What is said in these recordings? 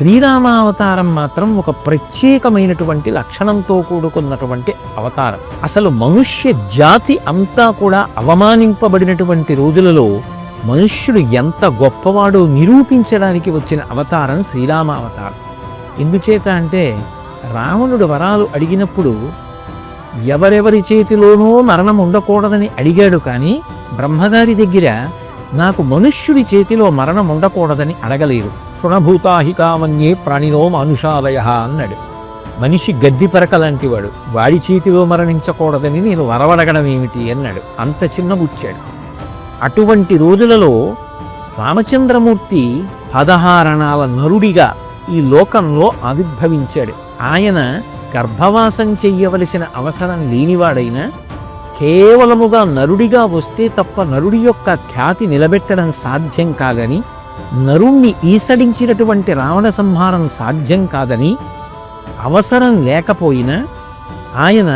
శ్రీరామావతారం మాత్రం ఒక ప్రత్యేకమైనటువంటి లక్షణంతో కూడుకున్నటువంటి అవతారం. అసలు మనుష్య జాతి అంతా కూడా అవమానింపబడినటువంటి రోజులలో మనుష్యుడు ఎంత గొప్పవాడో నిరూపించడానికి వచ్చిన అవతారం శ్రీరామ అవతారం ఎందుచేత అంటే రావణుడు వరాలు అడిగినప్పుడు ఎవరెవరి చేతిలోనూ మరణం ఉండకూడదని అడిగాడు కానీ బ్రహ్మగారి దగ్గర నాకు మనుష్యుడి చేతిలో మరణం ఉండకూడదని అడగలేదు. తృణభూతాహితామన్యే ప్రాణినో మానుషాలయ అన్నాడు. మనిషి గద్ది పరకలాంటి వాడు వాడి చేతిలో మరణించకూడదని నేను వరవడగడం ఏమిటి అన్నాడు. అంత చిన్నబుచ్చాడు అటువంటి రోజులలో రామచంద్రమూర్తి పదహారణాల నరుడిగా ఈ లోకంలో ఆవిర్భవించాడు. ఆయన గర్భవాసం చెయ్యవలసిన అవసరం లేనివాడైనా కేవలముగా నరుడిగా వస్తే తప్ప నరుడి యొక్క ఖ్యాతి నిలబెట్టడం సాధ్యం కాదని నరుణ్ణి ఈసడించినటువంటి రావణ సంహారం సాధ్యం కాదని అవసరం లేకపోయినా ఆయన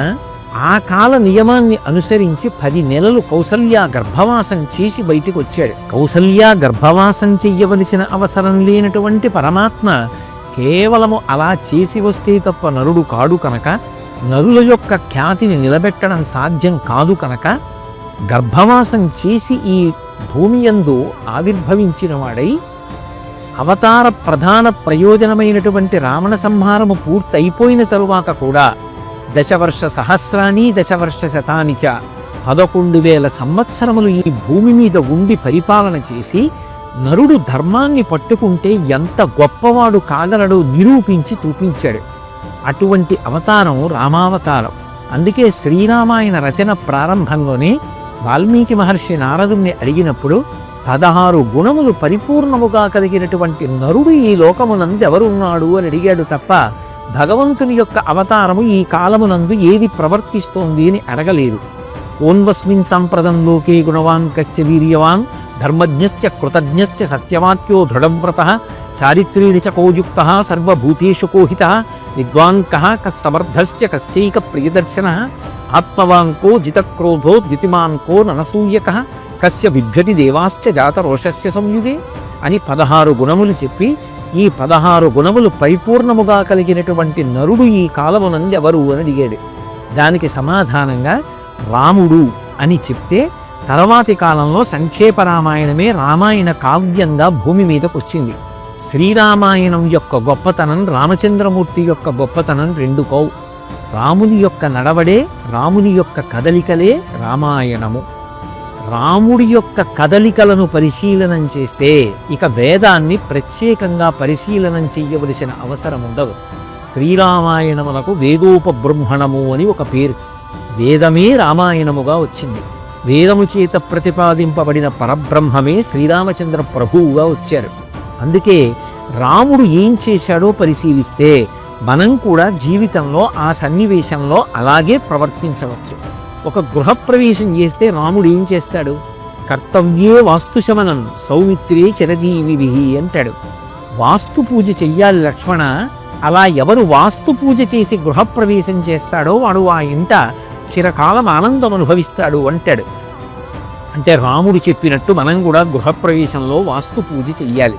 ఆ కాల నియమాన్ని అనుసరించి పది నెలలు కౌసల్యా గర్భవాసం చేసి బయటికి వచ్చాడు కౌసల్య గర్భవాసం చెయ్యవలసిన అవసరం లేనటువంటి పరమాత్మ కేవలము అలా చేసి వస్తే తప్ప నరుడు కాడు కనుక నరుల యొక్క ఖ్యాతిని నిలబెట్టడం సాధ్యం కాదు కనుక గర్భవాసం చేసి ఈ భూమి యందు ఆవిర్భవించిన వాడై అవతార ప్రధాన ప్రయోజనమైనటువంటి రావణ సంహారము పూర్తయిపోయిన తరువాత కూడా దశవర్ష సహస్రాని దశవర్ష శతాని చ పదకొండు వేల సంవత్సరములు ఈ భూమి మీద ఉండి పరిపాలన చేసి నరుడు ధర్మాన్ని పట్టుకుంటే ఎంత గొప్పవాడు కాగలడో నిరూపించి చూపించాడు. అటువంటి అవతారం రామావతారం. అందుకే శ్రీరామాయణ రచన ప్రారంభంలోనే వాల్మీకి మహర్షి నారదుణ్ణి అడిగినప్పుడు పదహారు గుణములు పరిపూర్ణముగా కలిగినటువంటి నరుడు ఈ లోకమునందు ఎవరున్నాడు అని అడిగాడు తప్ప భగవంతుని యొక్క అవతారము ఈ కాలమునందు ఏది ప్రవర్తిస్తోంది అని అడగలేదు. ఓన్వస్మిన్ సంప్రదం లోకే గుణవాన్ కశ్చ వీర్యవాన్ ధర్మజ్ఞశ్చ కృతజ్ఞశ్చ సత్యవాక్యో దృఢవ్రత చారిత్రీణి చ కోయుక్త సర్వభూతేషు కోహిత విద్వాన్ కః కస్సమర్థశ్చ కశ్చైక ప్రియదర్శన ఆత్మవాంకో జితక్రోధో ద్యుతిమాన్కో ననసూయక కస్య విభ్యతి దేవాశ్చ జాతరోషస్య సంయుగే అని పదహారు గుణములు చెప్పి ఈ పదహారు గుణములు పరిపూర్ణముగా కలిగినటువంటి నరుడు ఈ కాలమునందెవరు అని అడిగాడు. దానికి సమాధానంగా రాముడు అని చెప్తే తర్వాతి కాలంలో సంక్షేప రామాయణమే రామాయణ కావ్యంగా భూమి మీదకు వచ్చింది శ్రీరామాయణం యొక్క గొప్పతనం రామచంద్రమూర్తి యొక్క గొప్పతనం రెండు కోవు రాముని యొక్క నడవడే రాముని యొక్క కదలికలే రామాయణము. రాముడి యొక్క కదలికలను పరిశీలనం చేస్తే ఇక వేదాన్ని ప్రత్యేకంగా పరిశీలనం చేయవలసిన అవసరం ఉండదు శ్రీరామాయణములకు వేదోపబ్రహ్మణము అని ఒక పేరు. వేదమే రామాయణముగా వచ్చింది. వేదము చేత ప్రతిపాదింపబడిన పరబ్రహ్మమే శ్రీరామచంద్ర ప్రభువుగా వచ్చారు. అందుకే రాముడు ఏం చేశాడో పరిశీలిస్తే మనం కూడా జీవితంలో ఆ సన్నివేశంలో అలాగే ప్రవర్తించవచ్చు. ఒక గృహప్రవేశం చేస్తే రాముడు ఏం చేస్తాడు? కర్తవ్యే వాస్తుశమనం సౌమిత్రే చిరజీవి అంటాడు. వాస్తు పూజ చెయ్యాలి లక్ష్మణ అలా ఎవరు వాస్తు పూజ చేసి గృహప్రవేశం చేస్తాడో వాడు ఆ ఇంట చిరకాలం ఆనందం అనుభవిస్తాడు అంటాడు. అంటే రాముడు చెప్పినట్టు మనం కూడా గృహప్రవేశంలో వాస్తు పూజ చెయ్యాలి.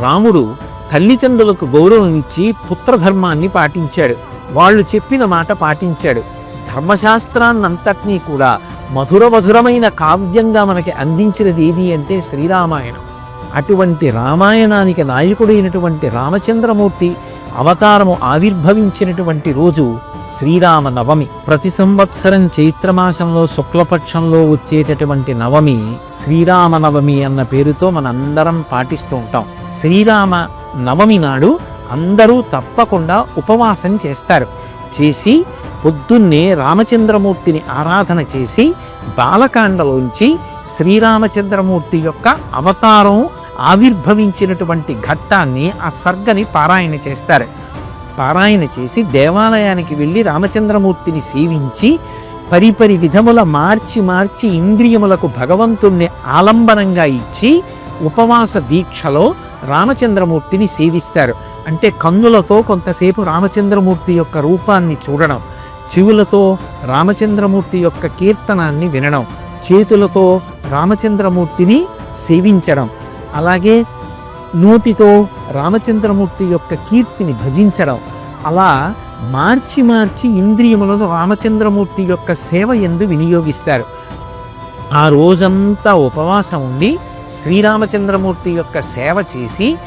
రాముడు తల్లిదండ్రులకు గౌరవం ఇచ్చి పుత్రధర్మాన్ని పాటించాడు. వాళ్ళు చెప్పిన మాట పాటించాడు. ధర్మశాస్త్రాన్నంతటినీ కూడా మధుర మధురమైన కావ్యంగా మనకి అందించినది ఏది అంటే శ్రీరామాయణం. అటువంటి రామాయణానికి నాయకుడైనటువంటి రామచంద్రమూర్తి అవతారము ఆవిర్భవించినటువంటి రోజు శ్రీరామ నవమి ప్రతి సంవత్సరం చైత్రమాసంలో శుక్లపక్షంలో వచ్చేటటువంటి నవమి శ్రీరామ నవమి అన్న పేరుతో మనందరం పాటిస్తూ ఉంటాం. శ్రీరామ నవమి నాడు అందరూ తప్పకుండా ఉపవాసం చేస్తారు. చేసి పొద్దున్నే రామచంద్రమూర్తిని ఆరాధన చేసి బాలకాండలోంచి శ్రీరామచంద్రమూర్తి యొక్క అవతారం ఆవిర్భవించినటువంటి ఘట్టాన్ని ఆ సర్గని పారాయణ చేస్తారు. పారాయణ చేసి దేవాలయానికి వెళ్ళి రామచంద్రమూర్తిని సేవించి పరిపరి విధముల మార్చి మార్చి ఇంద్రియములకు భగవంతుణ్ణి ఆలంబనంగా ఇచ్చి ఉపవాస దీక్షలో రామచంద్రమూర్తిని సేవిస్తారు. అంటే కన్నులతో కొంతసేపు రామచంద్రమూర్తి యొక్క రూపాన్ని చూడడం చెవులతో రామచంద్రమూర్తి యొక్క కీర్తనాన్ని వినడం చేతులతో రామచంద్రమూర్తిని సేవించడం అలాగే నోటితో రామచంద్రమూర్తి యొక్క కీర్తిని భజించడం అలా మార్చి మార్చి ఇంద్రియములను రామచంద్రమూర్తి యొక్క సేవ ఎందు వినియోగిస్తారు. ఆ రోజంతా ఉపవాసం ఉండి శ్రీరామచంద్రమూర్తి యొక్క సేవ చేసి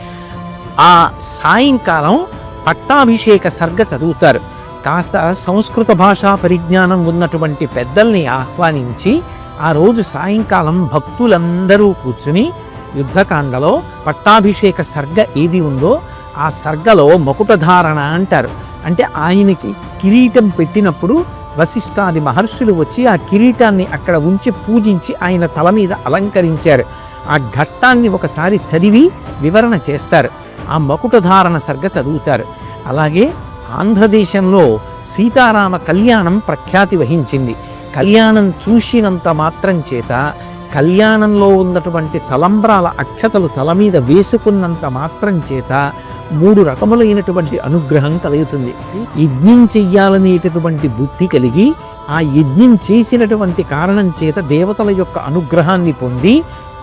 ఆ సాయంకాలం పట్టాభిషేక సర్గ చదువుతారు. కాస్త సంస్కృత భాషా పరిజ్ఞానం ఉన్నటువంటి పెద్దల్ని ఆహ్వానించి ఆ రోజు సాయంకాలం భక్తులందరూ కూర్చుని యుద్ధకాండలో పట్టాభిషేక సర్గ ఏది ఉందో ఆ సర్గలో మకుటధారణ అంటారు. అంటే ఆయనకి కిరీటం పెట్టినప్పుడు వశిష్ఠాది మహర్షులు వచ్చి ఆ కిరీటాన్ని అక్కడ ఉంచి పూజించి ఆయన తల మీద అలంకరించారు. ఆ ఘట్టాన్ని ఒకసారి చదివి వివరణ చేస్తారు. ఆ మకుటధారణ సర్గ చదువుతారు. అలాగే ఆంధ్రదేశంలో సీతారామ కళ్యాణం ప్రఖ్యాతి వహించింది. కళ్యాణం చూసినంత మాత్రం చేత కళ్యాణంలో ఉన్నటువంటి తలంబ్రాల అక్షతలు తల మీద వేసుకున్నంత మాత్రం చేత మూడు రకములైనటువంటి అనుగ్రహం కలుగుతుంది. యజ్ఞం చెయ్యాలనేటటువంటి బుద్ధి కలిగి ఆ యజ్ఞం చేసినటువంటి కారణం చేత దేవతల యొక్క అనుగ్రహాన్ని పొంది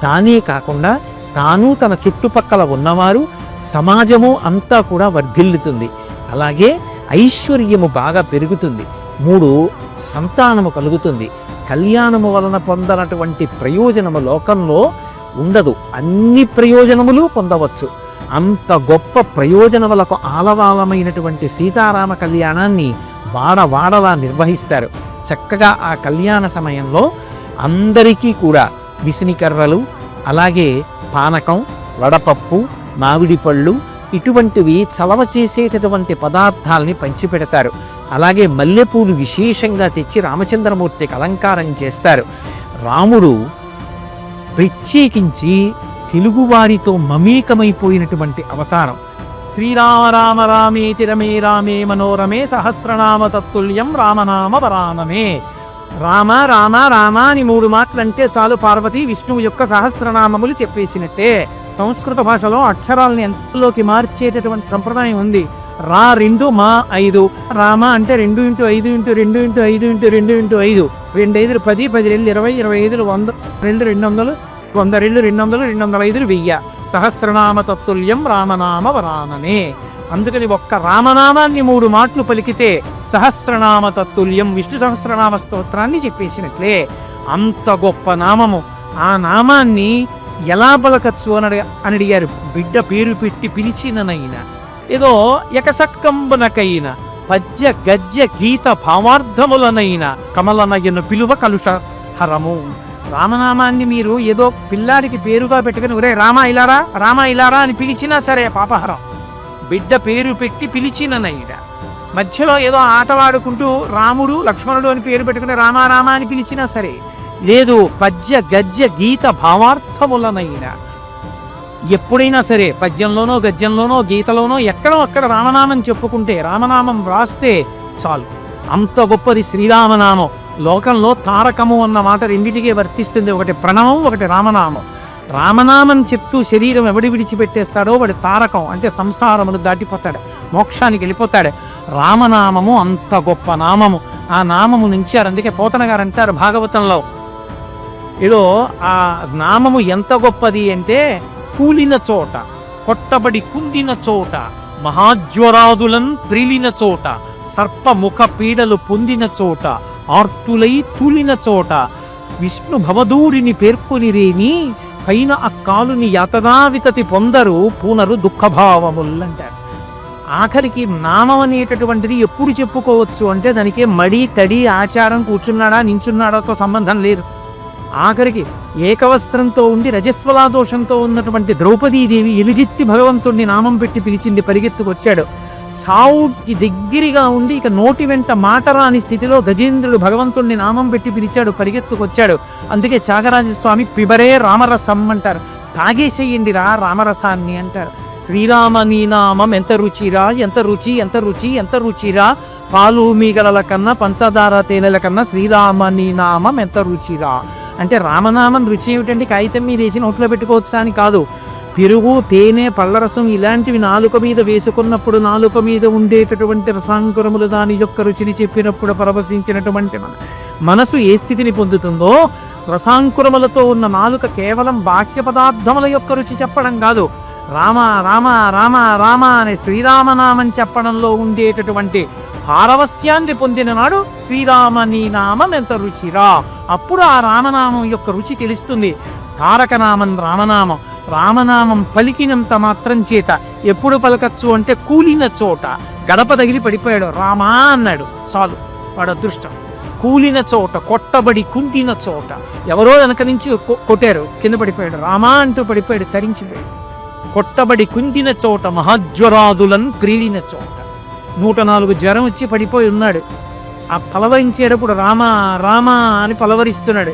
తానే కాకుండా తాను తన చుట్టుపక్కల ఉన్నవారు సమాజము అంతా కూడా వర్ధిల్లుతుంది. అలాగే ఐశ్వర్యము బాగా పెరుగుతుంది. మూడు సంతానము కలుగుతుంది. కళ్యాణము వలన పొందనటువంటి ప్రయోజనము లోకంలో ఉండదు. అన్ని ప్రయోజనములు పొందవచ్చు. అంత గొప్ప ప్రయోజనములకు ఆలవాలమైనటువంటి సీతారామ కళ్యాణాన్ని వాడవాడలా నిర్వహిస్తారు. చక్కగా ఆ కళ్యాణ సమయంలో అందరికీ కూడా విసినికర్రలు అలాగే పానకం వడపప్పు మామిడి పళ్ళు ఇటువంటివి చలవ చేసేటటువంటి పదార్థాలని పంచిపెడతారు. అలాగే మల్లెపూలు విశేషంగా తెచ్చి రామచంద్రమూర్తికి అలంకారం చేస్తారు. రాముడు ప్రత్యేకించి తెలుగువారితో మమేకమైపోయినటువంటి అవతారం. శ్రీరామ రామ రామేతి రమే రామే మనోరమే సహస్రనామ తత్తుల్యం రామనామ పరానమే రామ రామ రామ అని మూడు మాటలు అంటే చాలు పార్వతి విష్ణువు యొక్క సహస్రనామములు చెప్పేసినట్టే. సంస్కృత భాషలో అక్షరాలని ఎంతలోకి మార్చేటటువంటి సంప్రదాయం ఉంది. రా రెండు మా ఐదు. రామ అంటే రెండు ఇంటూ ఐదు ఇంటూ రెండు ఇంటూ ఐదు ఇంటూ రెండు ఇంటూ ఐదు. రెండు ఐదులు పది పది రెండు ఇరవై ఇరవై ఐదులు వంద రెండు రెండు వందలు వంద రెండు రెండు వందలు రెండు వందల ఐదులు వెయ్య. సహస్రనామ తత్తుల్యం రామనామ వరాననే. అందుకని ఒక్క రామనామాన్ని మూడు మాటలు పలికితే సహస్రనామ తత్తుల్యం విష్ణు సహస్రనామ స్తోత్రాన్ని చెప్పేసినట్లే. అంత గొప్ప నామము. ఆ నామాన్ని ఎలా పలకచ్చు అని అని అడిగారు బిడ్డ పేరు పెట్టి పిలిచిననైనా. ఏదో ఎకసక్కంబనకైన పద్య గద్య గీత భావార్థములనైన కమలనయ్యను పిలువ కలుష హరము. రామనామాన్ని మీరు ఏదో పిల్లాడికి పేరుగా పెట్టుకుని ఒరే రామ ఇలారా? రామ ఇలారా? అని పిలిచినా సరే పాపహరం. బిడ్డ పేరు పెట్టి పిలిచిననైన మధ్యలో ఏదో ఆటవాడుకుంటూ రాముడు లక్ష్మణుడు అని పేరు పెట్టుకుని రామారామా అని పిలిచినా సరే లేదు పద్య గద్య గీత భావార్థములనైనా ఎప్పుడైనా సరే పద్యంలోనో గద్యంలోనో గీతలోనో ఎక్కడో అక్కడ రామనామం చెప్పుకుంటే రామనామం వ్రాస్తే చాలు. అంత గొప్పది శ్రీరామనామం. లోకంలో తారకము అన్న మాట రెండిటికే వర్తిస్తుంది. ఒకటి ప్రణవం ఒకటి రామనామం. రామనామం చెప్తూ శరీరం ఎవడి విడిచిపెట్టేస్తాడో వాడి తారకం అంటే సంసారమును దాటిపోతాడు మోక్షానికి వెళ్ళిపోతాడు. రామనామము అంత గొప్ప నామము. ఆ నామము నుంచారు అందుకే పోతన గారు అంటారు భాగవతంలో. ఏదో ఆ నామము ఎంత గొప్పది అంటే కూలిన చోట కొట్టబడి కుందిన చోట మహాజ్వరాదులను ప్రిలిన చోట సర్పముఖ పీడలు పొందిన చోట ఆర్తులై తూలిన చోట విష్ణు భవదూరిని పేర్కొనిరేని పైన ఆ కాలుని యతదావితతి పొందరు పూనరు దుఃఖభావములంటారు. ఆఖరికి నామం అనేటటువంటిది ఎప్పుడు చెప్పుకోవచ్చు అంటే దానికి మడి తడి ఆచారం కూర్చున్నాడా నించున్నాడాతో సంబంధం లేదు. ఆఖరికి ఏకవస్త్రంతో ఉండి రజస్వలా దోషంతో ఉన్నటువంటి ద్రౌపదీదేవి ఎలుగెత్తి భగవంతుణ్ణి నామం పెట్టి పిలిచింది పరిగెత్తుకొచ్చాడు. చావుకి దగ్గరగా ఉండి ఇక నోటి వెంట మాట రాని స్థితిలో గజేంద్రుడు భగవంతుణ్ణి నామం పెట్టి పిలిచాడు పరిగెత్తుకొచ్చాడు. అందుకే త్యాగరాజస్వామి పిబరే రామరసం అంటారు. తాగేసేయండి రా రామరసాన్ని అంటారు. శ్రీరామ నీనామం ఎంత రుచిరా ఎంత రుచి ఎంత రుచి ఎంత రుచిరా పాలు మీగలల కన్నా పంచదార తేనెల కన్నా శ్రీరామ నీనామం ఎంత రుచిరా అంటే రామనామం రుచి ఏమిటంటే కాగితం మీద వేసి నోట్లో పెట్టుకోవచ్చా అని కాదు. పెరుగు తేనె పళ్ళరసం ఇలాంటివి నాలుక మీద వేసుకున్నప్పుడు నాలుక మీద ఉండేటటువంటి రసాంకురములు దాని యొక్క రుచిని చెప్పినప్పుడు పరవశించినటువంటి మన మనసు ఏ స్థితిని పొందుతుందో రసాంకురములతో ఉన్న నాలుక కేవలం బాహ్య పదార్థముల యొక్క రుచి చెప్పడం కాదు. రామ రామ రామ రామ అనే శ్రీరామనామం చెప్పడంలో ఉండేటటువంటి పారవస్యాన్ని పొందిన నాడు శ్రీరామ నీ నామం ఎంత రుచిరా? అప్పుడు ఆ రామనామం యొక్క రుచి తెలుస్తుంది. తారకనామం రామనామం. రామనామం పలికినంత మాత్రం చేత. ఎప్పుడు పలకచ్చు అంటే కూలిన చోట. గడప తగిలి పడిపోయాడు. రామా అన్నాడు. చాలు వాడు అదృష్టం. కూలిన చోట కొట్టబడి కుంటిన చోట. ఎవరో వెనక నుంచి కొ- కొట్టారు. కింద పడిపోయాడు. రామా అంటూ పడిపోయాడు. తరించిపోయాడు. కొట్టబడి కుంటిన చోట మహాజ్వరాదులను క్రీడిన చోట. నూట నాలుగు జ్వరం వచ్చి పడిపోయి ఉన్నాడు. ఆ పలవరించేటప్పుడు రామా రామా అని పలవరిస్తున్నాడు.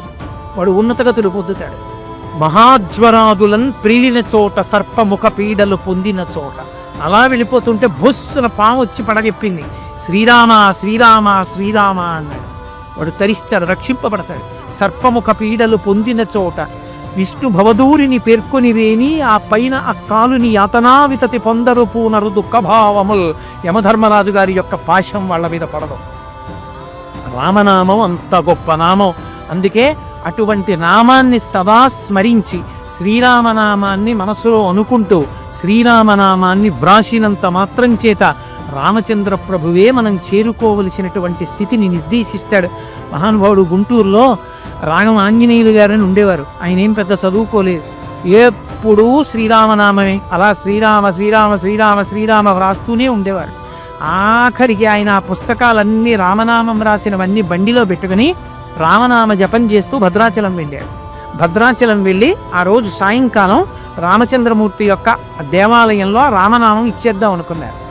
వాడు ఉన్నతగతులు పొందుతాడు. మహాజ్వరాదులను ప్రీలిన చోట సర్పముఖ పీడలు పొందిన చోట. అలా వెళ్ళిపోతుంటే బొస్సున పాము వచ్చి పడగెప్పింది. శ్రీరామ శ్రీరామ శ్రీరామ అన్నాడు. వాడు తరిస్తాడు రక్షింపబడతాడు. సర్పముఖ పీడలు పొందిన చోట విష్ణు భవదూరిని పేర్కొని వేని ఆ పైన ఆ కాలుని యాతనావితతి పొందరు పూనరు దుఃఖభావముల్ యమధర్మరాజు గారి యొక్క పాశం వాళ్ళ మీద పడదు. రామనామం అంత గొప్ప నామం. అందుకే అటువంటి నామాన్ని సదా స్మరించి శ్రీరామనామాన్ని మనసులో అనుకుంటూ శ్రీరామనామాన్ని వ్రాసినంత మాత్రం చేత రామచంద్ర ప్రభువే మనం చేరుకోవలసినటువంటి స్థితిని నిర్దేశిస్తాడు. మహానుభావుడు గుంటూరులో రాగం ఆంజనేయులు గారని ఉండేవారు. ఆయన ఏం పెద్ద చదువుకోలేదు. ఎప్పుడూ శ్రీరామనామమే. అలా శ్రీరామ శ్రీరామ శ్రీరామ శ్రీరామ వ్రాస్తూనే ఉండేవారు. ఆఖరికి ఆయన ఆ పుస్తకాలన్నీ రామనామం రాసినవన్నీ బండిలో పెట్టుకుని రామనామ జపం చేస్తూ భద్రాచలం వెళ్ళాడు. భద్రాచలం వెళ్ళి ఆ రోజు సాయంకాలం రామచంద్రమూర్తి యొక్క దేవాలయంలో రామనామం ఇచ్చేద్దాం అనుకున్నారు.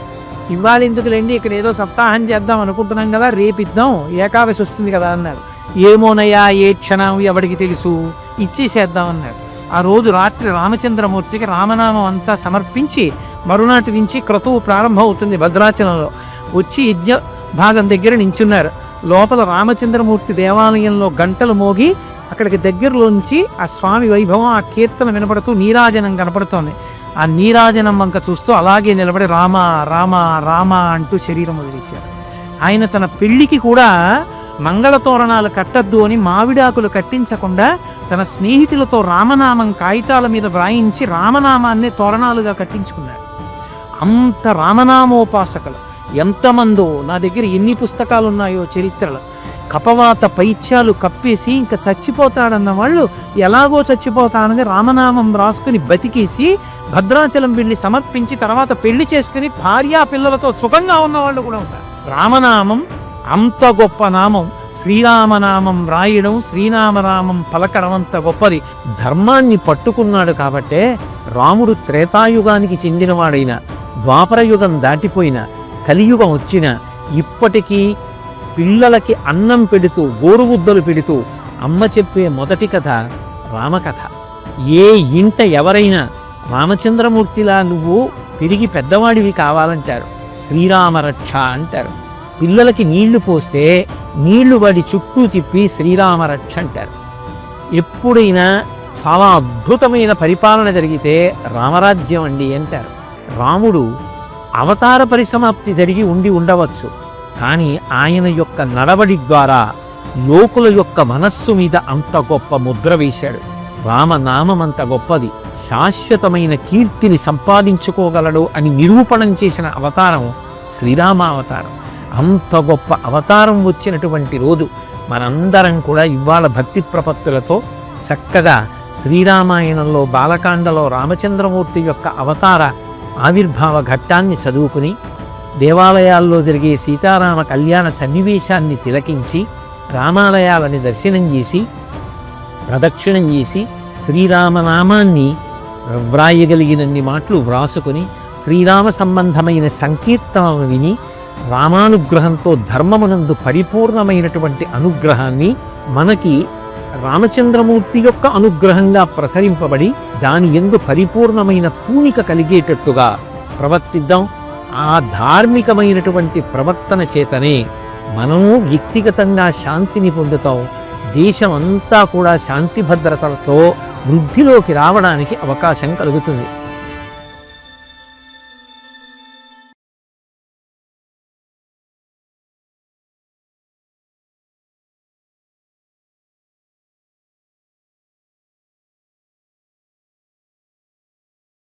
ఇవాళ ఎందుకులేండి ఇక్కడ ఏదో సప్తాహం చేద్దాం అనుకుంటున్నాం కదా రేపు ఇద్దాం ఏకాదశి వస్తుంది కదా అన్నారు. ఏమోనయ్యా ఏ క్షణం ఎవడికి తెలుసు? ఇచ్చేసేద్దాం అన్నారు. ఆ రోజు రాత్రి రామచంద్రమూర్తికి రామనామం అంతా సమర్పించి మరునాటి నుంచి క్రతువు ప్రారంభం అవుతుంది భద్రాచలంలో. వచ్చి యజ్ఞ భాగం దగ్గర నించున్నారు. లోపల రామచంద్రమూర్తి దేవాలయంలో గంటలు మోగి అక్కడికి దగ్గరలోంచి ఆ స్వామి వైభవం ఆ కీర్తన వినపడుతూ నీరాజనం కనపడుతోంది. ఆ నీరాజనం వంక చూస్తూ అలాగే నిలబడి రామ రామ రామ అంటూ శరీరం వదిలేశారు. ఆయన తన పెళ్ళికి కూడా మంగళ తోరణాలు కట్టద్దు అని మావిడాకులు కట్టించకుండా తన స్నేహితులతో రామనామం కాగితాల మీద వ్రాయించి రామనామాన్ని తోరణాలుగా కట్టించుకున్నారు. అంత రామనామోపాసకులు. ఎంతమందో నా దగ్గర ఎన్ని పుస్తకాలు ఉన్నాయో చరిత్రలో. కపవాత పైత్యాలు కప్పేసి ఇంకా చచ్చిపోతాడన్న వాళ్ళు ఎలాగో చచ్చిపోతానని రామనామం రాసుకుని బతికేసి భద్రాచలం వెళ్ళి సమర్పించి తర్వాత పెళ్ళి చేసుకుని భార్యా పిల్లలతో సుఖంగా ఉన్నవాళ్ళు కూడా ఉంటారు. రామనామం అంత గొప్ప నామం. శ్రీరామనామం రాయడం శ్రీరామనామం పలకడం అంత గొప్పది. ధర్మాన్ని పట్టుకున్నాడు కాబట్టే రాముడు త్రేతాయుగానికి చెందినవాడైన ద్వాపరయుగం దాటిపోయిన కలియుగం వచ్చిన ఇప్పటికీ పిల్లలకి అన్నం పెడుతూ గోరుగుద్దలు పెడుతూ అమ్మ చెప్పే మొదటి కథ రామకథ. ఏ ఇంట ఎవరైనా రామచంద్రమూర్తిలా నువ్వు తిరిగి పెద్దవాడివి కావాలంటారు. శ్రీరామరక్ష అంటారు. పిల్లలకి నీళ్ళు పోస్తే నీళ్ళు వాడి చుట్టూ తిప్పి శ్రీరామరక్ష అంటారు. ఎప్పుడైనా చాలా అద్భుతమైన పరిపాలన జరిగితే రామరాజ్యం అండి అంటారు. రాముడు అవతార పరిసమాప్తి జరిగి ఉండి ఉండవచ్చు. కానీ ఆయన యొక్క నడవడి ద్వారా లోకుల యొక్క మనస్సు మీద అంత గొప్ప ముద్ర వేశాడు. రామనామం అంత గొప్పది. శాశ్వతమైన కీర్తిని సంపాదించుకోగలడు అని నిరూపణం చేసిన అవతారం శ్రీరామ అవతారం. అంత గొప్ప అవతారం వచ్చినటువంటి రోజు మనందరం కూడా ఇవాళ భక్తి ప్రపత్తులతో చక్కగా శ్రీరామాయణంలో బాలకాండలో రామచంద్రమూర్తి యొక్క అవతార ఆవిర్భావ ఘట్టాన్ని చదువుకుని దేవాలయాల్లో జరిగే సీతారామ కళ్యాణ సన్నివేశాన్ని తిలకించి రామాలయాలని దర్శనం చేసి ప్రదక్షిణం చేసి శ్రీరామనామాన్ని వ్రాయగలిగినన్ని మాటలు వ్రాసుకుని శ్రీరామ సంబంధమైన సంకీర్తనలు విని రామానుగ్రహంతో ధర్మమునందు పరిపూర్ణమైనటువంటి అనుగ్రహాన్ని మనకి రామచంద్రమూర్తి యొక్క అనుగ్రహంగా ప్రసరింపబడి దాని ఎందు పరిపూర్ణమైన పూనిక కలిగేటట్టుగా ప్రవర్తిద్దాం. ఆ ధార్మికమైనటువంటి ప్రవర్తన చేతనే మనము వ్యక్తిగతంగా శాంతిని పొందుతాం. దేశం అంతా కూడా శాంతి భద్రతలతో వృద్ధిలోకి రావడానికి అవకాశం కలుగుతుంది.